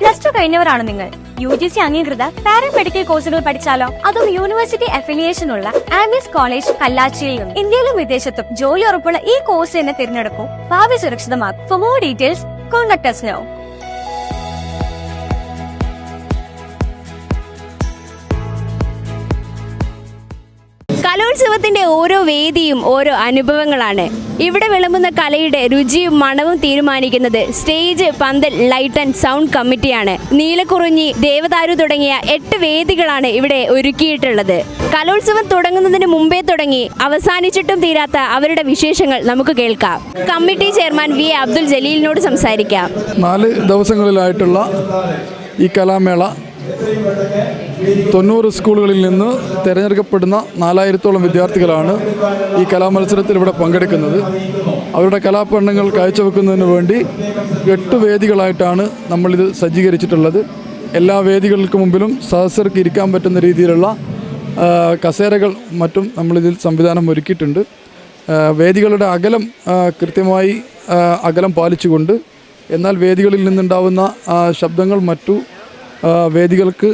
Plus two കഴിഞ്ഞവരാണ് നിങ്ങൾ. U G C അംഗീകൃത പാരാമെഡിക്കൽ കോഴ്സുകൾ പഠിച്ചാലോ? അതും യൂണിവേഴ്സിറ്റി അഫിലിയേഷൻ ഉള്ള ആംബിയസ് കോളേജ് കല്ലാച്ചിയിലും. ഇന്ത്യയിലും വിദേശത്തും ജോലി ഉറപ്പുള്ള ഈ കോഴ്സ് തന്നെ തിരഞ്ഞെടുക്കും. ഭാവി സുരക്ഷിതമാക്കും. For more details contact us now. കലോത്സവത്തിന്റെ ഓരോ വേദിയും ഓരോ അനുഭവങ്ങളാണ്. ഇവിടെ വിളമ്പുന്ന കലയുടെ രുചിയും മണവും തീരുമാനിക്കുന്നത് സ്റ്റേജ് പന്തൽ ലൈറ്റ് ആൻഡ് സൗണ്ട് കമ്മിറ്റിയാണ്. നീലക്കുറിഞ്ഞി ദേവദാരു തുടങ്ങിയ എട്ട് വേദികളാണ് ഇവിടെ ഒരുക്കിയിട്ടുള്ളത്. കലോത്സവം തുടങ്ങുന്നതിന് മുമ്പേ തുടങ്ങി അവസാനിച്ചിട്ടും തീരാത്ത അവരുടെ വിശേഷങ്ങൾ നമുക്ക് കേൾക്കാം. കമ്മിറ്റി ചെയർമാൻ വി അബ്ദുൽ ജലീലിനോട് സംസാരിക്കാം. നാല് ദിവസങ്ങളിലായിട്ടുള്ള ഈ കലാമേള തൊണ്ണൂറ് സ്കൂളുകളിൽ നിന്ന് തിരഞ്ഞെടുക്കപ്പെടുന്ന നാലായിരത്തോളം വിദ്യാർത്ഥികളാണ് ഈ കലാമത്സരത്തിൽ ഇവിടെ പങ്കെടുക്കുന്നത്. അവരുടെ കലാപഠനങ്ങൾ കാഴ്ചവെക്കുന്നതിന് വേണ്ടി എട്ട് വേദികളായിട്ടാണ് നമ്മളിത് സജ്ജീകരിച്ചിട്ടുള്ളത്. എല്ലാ വേദികൾക്ക് മുമ്പിലും സദസ്യർക്ക് ഇരിക്കാൻ പറ്റുന്ന രീതിയിലുള്ള കസേരകൾ മറ്റും നമ്മളിതിൽ സംവിധാനം ഒരുക്കിയിട്ടുണ്ട്. വേദികളുടെ അകലം കൃത്യമായി അകലം പാലിച്ചുകൊണ്ട് എന്നാൽ വേദികളിൽ നിന്നുണ്ടാവുന്ന ശബ്ദങ്ങൾ മറ്റു വേദികൾക്ക്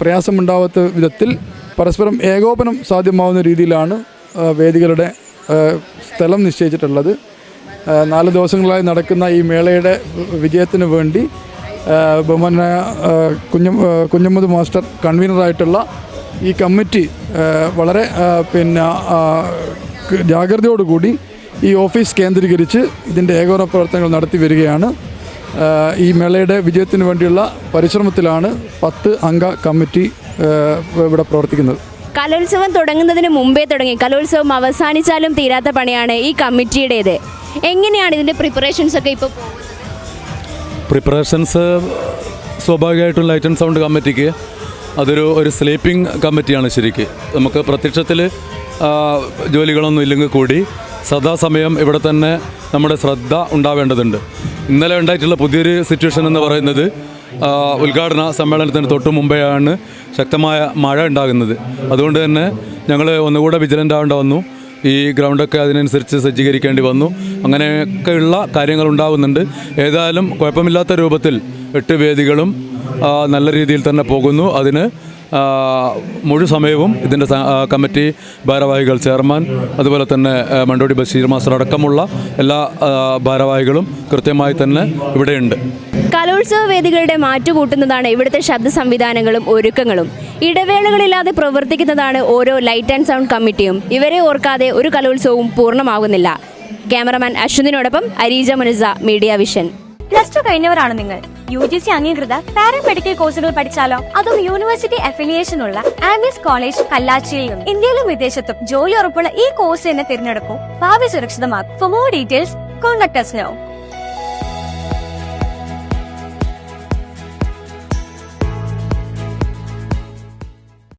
പ്രയാസമുണ്ടാവാത്ത വിധത്തിൽ പരസ്പരം ഏകോപനം സാധ്യമാവുന്ന രീതിയിലാണ് വേദികളുടെ സ്ഥലം നിശ്ചയിച്ചിട്ടുള്ളത്. നാല് ദിവസങ്ങളായി നടക്കുന്ന ഈ മേളയുടെ വിജയത്തിന് വേണ്ടി ബഹുമാന കുഞ്ഞു കുഞ്ഞമ്മദ് മാസ്റ്റർ കൺവീനറായിട്ടുള്ള ഈ കമ്മിറ്റി വളരെ പിന്നെ ജാഗ്രതയോടുകൂടി ഈ ഓഫീസ് കേന്ദ്രീകരിച്ച് ഇതിന്റെ ഏകോപന പ്രവർത്തനങ്ങൾ നടത്തി വരികയാണ്. ഈ മേളയുടെ വിജയത്തിന് വേണ്ടിയുള്ള പരിശ്രമത്തിലാണ് പത്ത് അംഗ കമ്മിറ്റി ഇവിടെ പ്രവർത്തിക്കുന്നത്. കലോത്സവം തുടങ്ങുന്നതിന് മുമ്പേ തുടങ്ങി. കലോത്സവം അവസാനിച്ചാലും തീരാത്ത പണിയാണ് ഈ കമ്മിറ്റിയുടേത്. എങ്ങനെയാണ് ഇതിന്റെ പ്രിപ്പറേഷൻസ് ഒക്കെ ഇപ്പോൾ പ്രിപ്പറേഷൻസ് സ്വാഭാവികമായിട്ടും ലൈറ്റ് ആൻഡ് സൗണ്ട് കമ്മിറ്റിക്ക് അതൊരു ഒരു സ്ലീപ്പിംഗ് കമ്മിറ്റിയാണ് ശരിക്ക്. നമുക്ക് പ്രത്യക്ഷത്തിൽ ജോലികളൊന്നും ഇല്ലെങ്കിൽ കൂടി സദാസമയം ഇവിടെ തന്നെ നമ്മുടെ ശ്രദ്ധ ഉണ്ടാവേണ്ടതുണ്ട്. ഇന്നലെ ഉണ്ടായിട്ടുള്ള പുതിയൊരു സിറ്റുവേഷൻ എന്ന് പറയുന്നത് ഉദ്ഘാടന സമ്മേളനത്തിന് തൊട്ട് മുമ്പെയാണ് ശക്തമായ മഴ ഉണ്ടാകുന്നത്. അതുകൊണ്ട് തന്നെ ഞങ്ങൾ ഒന്നുകൂടെ വിജിലന്റ് ആവേണ്ട വന്നു. ഈ ഗ്രൗണ്ടൊക്കെ അതിനനുസരിച്ച് സജ്ജീകരിക്കേണ്ടി വന്നു. അങ്ങനെയൊക്കെയുള്ള കാര്യങ്ങൾ ഉണ്ടാകുന്നുണ്ട് ഏതായാലും കുഴപ്പമില്ലാത്ത രൂപത്തിൽ എട്ട് വേദികളും നല്ല രീതിയിൽ തന്നെ പോകുന്നു. അതിന് ആ, മുഴു സമയവും ഇതിന്റെ കമ്മിറ്റി ഭാരവാഹികൾ ചെയർമാൻ അതുപോലെ തന്നെ മണ്ടോടി ബഷീർ മാസ്റ്റർ അടക്കമുള്ള എല്ലാ ഭാരവാഹികളും കൃത്യമായി തന്നെ ഇവിടെയുണ്ട്. കലോത്സവ വേദികളുടെ മാറ്റുകൂട്ടുന്നതാണ് ഇവിടുത്തെ ശബ്ദ സംവിധാനങ്ങളും ഒരുക്കങ്ങളും. ഇടവേളകളില്ലാതെ പ്രവർത്തിക്കുന്നതാണ് ഓരോ ലൈറ്റ് ആൻഡ് സൗണ്ട് കമ്മിറ്റിയും. ഇവരെ ഓർക്കാതെ ഒരു കലോത്സവവും പൂർണമാകുന്നില്ല. ക്യാമറമാൻ അശ്വതിനോടൊപ്പം അരീജ മുനിസ മീഡിയ വിഷൻ. പ്ലസ് ടു കഴിഞ്ഞവരാണ് നിങ്ങൾ. യു ജി സി അംഗീകൃത പാരാമെഡിക്കൽ കോഴ്സുകൾ പഠിച്ചാലോ? അതും യൂണിവേഴ്സിറ്റി അഫിലിയേഷൻ ഉള്ള ആംബിയസ് കോളേജ് കല്ലാച്ചിയിലും ഇന്ത്യയിലും വിദേശത്തും ജോലി ഉറപ്പുള്ള ഈ കോഴ്സ് തന്നെ തിരഞ്ഞെടുക്കൂ ഭാവി സുരക്ഷിതമാക്കും. For more details contact us now.